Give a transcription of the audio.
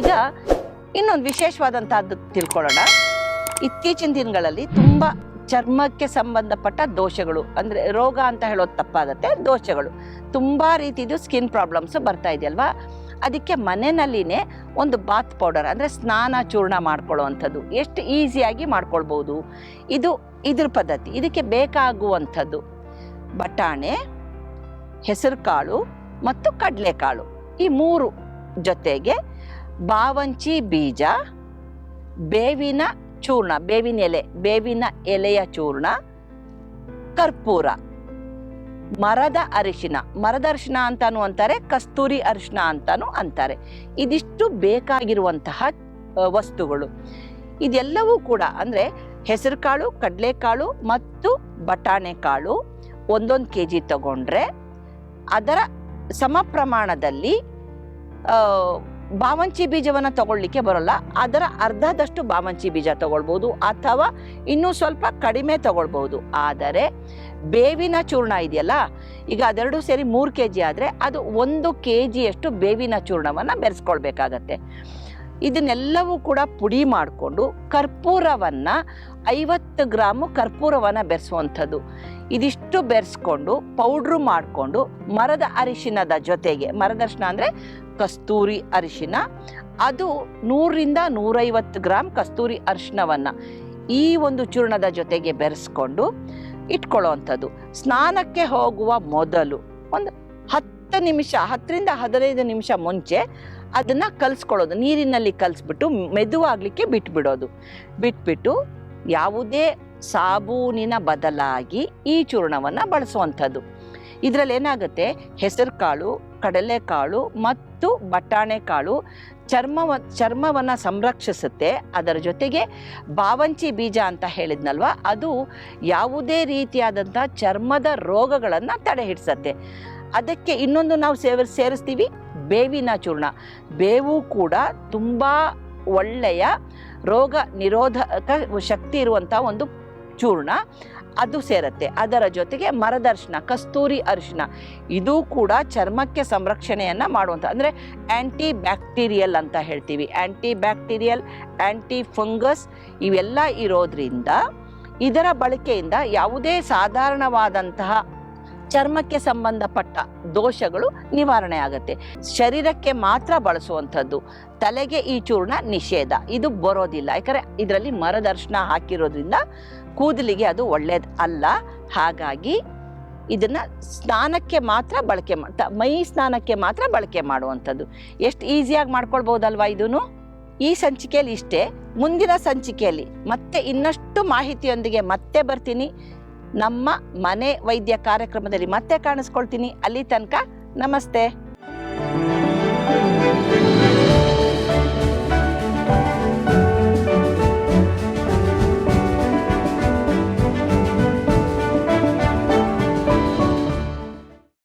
ಈಗ ಇನ್ನೊಂದು ವಿಶೇಷವಾದಂತಹದ್ದು ತಿಳ್ಕೊಳ್ಳೋಣ. ಇತ್ತೀಚಿನ ದಿನಗಳಲ್ಲಿ ತುಂಬ ಚರ್ಮಕ್ಕೆ ಸಂಬಂಧಪಟ್ಟ ದೋಷಗಳು, ಅಂದರೆ ರೋಗ ಅಂತ ಹೇಳೋದು ತಪ್ಪಾಗತ್ತೆ, ದೋಷಗಳು. ತುಂಬ ರೀತಿದು ಸ್ಕಿನ್ ಪ್ರಾಬ್ಲಮ್ಸ್ ಬರ್ತಾ ಇದೆಯಲ್ವಾ? ಅದಕ್ಕೆ ಮನೆಯಲ್ಲಿನೇ ಒಂದು ಬಾತ್ ಪೌಡರ್ ಅಂದರೆ ಸ್ನಾನ, ಚೂರ್ಣ ಮಾಡ್ಕೊಳ್ಳುವಂಥದ್ದು. ಎಷ್ಟು ಈಸಿಯಾಗಿ ಮಾಡ್ಕೊಳ್ಬೋದು. ಇದು ಇದ್ರ ಪದ್ಧತಿ. ಇದಕ್ಕೆ ಬೇಕಾಗುವಂಥದ್ದು ಬಟಾಣೆ, ಹೆಸರುಕಾಳು ಮತ್ತು ಕಡಲೆಕಾಳು. ಈ ಮೂರು ಜೊತೆಗೆ ಬಾವಂಚಿ ಬೀಜ, ಬೇವಿನ ಚೂರ್ಣ, ಬೇವಿನ ಎಲೆ, ಬೇವಿನ ಎಲೆಯ ಚೂರ್ಣ, ಕರ್ಪೂರ. ಮರದ ಅರಿಶಿನ ಮರದ ಅರಿಶಿನ ಅಂತಾನು ಅಂತಾರೆ, ಕಸ್ತೂರಿ ಅರಿಶಿನ ಅಂತಾನು ಅಂತಾರೆ. ಇದಿಷ್ಟು ಬೇಕಾಗಿರುವಂತಹ ವಸ್ತುಗಳು. ಇದೆಲ್ಲವೂ ಕೂಡ ಅಂದರೆ ಹೆಸರುಕಾಳು, ಕಡಲೆಕಾಳು ಮತ್ತು ಬಟಾಣೆ ಕಾಳು ಒಂದೊಂದು ಕೆ ಜಿ ತಗೊಂಡ್ರೆ ಅದರ ಸಮ ಪ್ರಮಾಣದಲ್ಲಿ ಬಾವಂಚಿ ಬೀಜವನ್ನು ತಗೊಳ್ಳಿಕ್ಕೆ ಬರೋಲ್ಲ. ಅದರ ಅರ್ಧದಷ್ಟು ಬಾವಂಚಿ ಬೀಜ ತಗೊಳ್ಬೋದು ಅಥವಾ ಇನ್ನೂ ಸ್ವಲ್ಪ ಕಡಿಮೆ ತಗೊಳ್ಬೋದು. ಆದರೆ ಬೇವಿನ ಚೂರ್ಣ ಇದೆಯಲ್ಲ, ಈಗ ಅದೆರಡು ಸೇರಿ ಮೂರು ಕೆ ಜಿ ಆದರೆ ಅದು ಒಂದು ಕೆ ಜಿಯಷ್ಟು ಬೇವಿನ ಚೂರ್ಣವನ್ನು ಬೆರೆಸ್ಕೊಳ್ಬೇಕಾಗತ್ತೆ. ಇದನ್ನೆಲ್ಲವೂ ಕೂಡ ಪುಡಿ ಮಾಡಿಕೊಂಡು ಕರ್ಪೂರವನ್ನು ಐವತ್ತು ಗ್ರಾಮು ಕರ್ಪೂರವನ್ನು ಬೆರೆಸುವಂಥದ್ದು. ಇದಿಷ್ಟು ಬೆರೆಸ್ಕೊಂಡು, ಪೌಡ್ರು ಮಾಡಿಕೊಂಡು ಮರದ ಅರಿಶಿನದ ಜೊತೆಗೆ, ಮರದ ಅಂದರೆ ಕಸ್ತೂರಿ ಅರಿಶಿನ. ಅದು ನೂರರಿಂದ ನೂರೈವತ್ತು ಗ್ರಾಮ್ ಕಸ್ತೂರಿ ಅರಿಶಿನವನ್ನು ಈ ಒಂದು ಚೂರ್ಣದ ಜೊತೆಗೆ ಬೆರೆಸ್ಕೊಂಡು ಇಟ್ಕೊಳ್ಳೋವಂಥದ್ದು. ಸ್ನಾನಕ್ಕೆ ಹೋಗುವ ಮೊದಲು ಒಂದು ಹತ್ತು ನಿಮಿಷ, ಹತ್ತರಿಂದ ಹದಿನೈದು ನಿಮಿಷ ಮುಂಚೆ ಅದನ್ನು ಕಲಿಸ್ಕೊಳ್ಳೋದು. ನೀರಿನಲ್ಲಿ ಕಲಿಸ್ಬಿಟ್ಟು ಮೆದುವಾಗಲಿಕ್ಕೆ ಬಿಟ್ಬಿಡೋದು. ಬಿಟ್ಬಿಟ್ಟು ಯಾವುದೇ ಸಾಬೂನಿನ ಬದಲಾಗಿ ಈ ಚೂರ್ಣವನ್ನು ಬಳಸುವಂಥದ್ದು. ಇದರಲ್ಲಿ ಏನಾಗುತ್ತೆ? ಹೆಸರು ಕಾಳು ಕಡಲೆಕಾಳು ಮತ್ತು ಬಟಾಣೆ ಕಾಳು ಚರ್ಮವ, ಚರ್ಮವನ್ನು ಸಂರಕ್ಷಿಸುತ್ತೆ. ಅದರ ಜೊತೆಗೆ ಬಾವಂಚಿ ಬೀಜ ಅಂತ ಹೇಳಿದ್ನಲ್ವ? ಅದು ಯಾವುದೇ ರೀತಿಯಾದಂಥ ಚರ್ಮದ ರೋಗಗಳನ್ನು ತಡೆ ಹಿಡಿಸತ್ತೆ ಅದಕ್ಕೆ ಇನ್ನೊಂದು ನಾವು ಸೇವ ಸೇರಿಸ್ತೀವಿ ಬೇವಿನ ಚೂರ್ಣ. ಬೇವು ಕೂಡ ತುಂಬ ಒಳ್ಳೆಯ ರೋಗ ನಿರೋಧಕ ಶಕ್ತಿ ಇರುವಂಥ ಒಂದು ಚೂರ್ಣ. ಅದು ಸೇರುತ್ತೆ. ಅದರ ಜೊತೆಗೆ ಮರದರ್ಶನ, ಕಸ್ತೂರಿ ಅರಿಶಿನ, ಇದು ಕೂಡ ಚರ್ಮಕ್ಕೆ ಸಂರಕ್ಷಣೆಯನ್ನು ಮಾಡುವಂಥ ಅಂದರೆ ಆ್ಯಂಟಿ ಬ್ಯಾಕ್ಟೀರಿಯಲ್ ಅಂತ ಹೇಳ್ತೀವಿ. ಆ್ಯಂಟಿ ಬ್ಯಾಕ್ಟೀರಿಯಲ್ ಆ್ಯಂಟಿ ಫಂಗಸ್ ಇವೆಲ್ಲ ಇರೋದ್ರಿಂದ ಇದರ ಬಳಕೆಯಿಂದ ಯಾವುದೇ ಸಾಧಾರಣವಾದಂತಹ ಚರ್ಮಕ್ಕೆ ಸಂಬಂಧಪಟ್ಟ ದೋಷಗಳು ನಿವಾರಣೆ ಆಗುತ್ತೆ. ಶರೀರಕ್ಕೆ ಮಾತ್ರ ಬಳಸುವಂಥದ್ದು ತಲೆಗೆ ಈ ಚೂರ್ಣ ನಿಷೇಧ. ಇದು ಬರೋದಿಲ್ಲ. ಯಾಕಂದರೆ ಇದರಲ್ಲಿ ಮರದರ್ಶನ ಹಾಕಿರೋದ್ರಿಂದ ಕೂದಲಿಗೆ ಅದು ಒಳ್ಳೇದು ಅಲ್ಲ. ಹಾಗಾಗಿ ಇದನ್ನ ಸ್ನಾನಕ್ಕೆ ಮಾತ್ರ ಬಳಕೆ ಮಾಡ್ತಾ ಮೈ ಸ್ನಾನಕ್ಕೆ ಮಾತ್ರ ಬಳಕೆ ಮಾಡುವಂಥದ್ದು. ಎಷ್ಟು ಈಸಿಯಾಗಿ ಮಾಡ್ಕೊಳ್ಬೋದಲ್ವಾ ಇದೂ ಈ ಸಂಚಿಕೆಯಲ್ಲಿ ಇಷ್ಟೇ. ಮುಂದಿನ ಸಂಚಿಕೆಯಲ್ಲಿ ಮತ್ತೆ ಇನ್ನಷ್ಟು ಮಾಹಿತಿಯೊಂದಿಗೆ ಮತ್ತೆ ಬರ್ತೀನಿ. ನಮ್ಮ ಮನೆ ವೈದ್ಯ ಕಾರ್ಯಕ್ರಮದಲ್ಲಿ ಮತ್ತೆ ಕಾಣಿಸ್ಕೊಳ್ತೀನಿ. ಅಲ್ಲಿ ತನಕ ನಮಸ್ತೆ.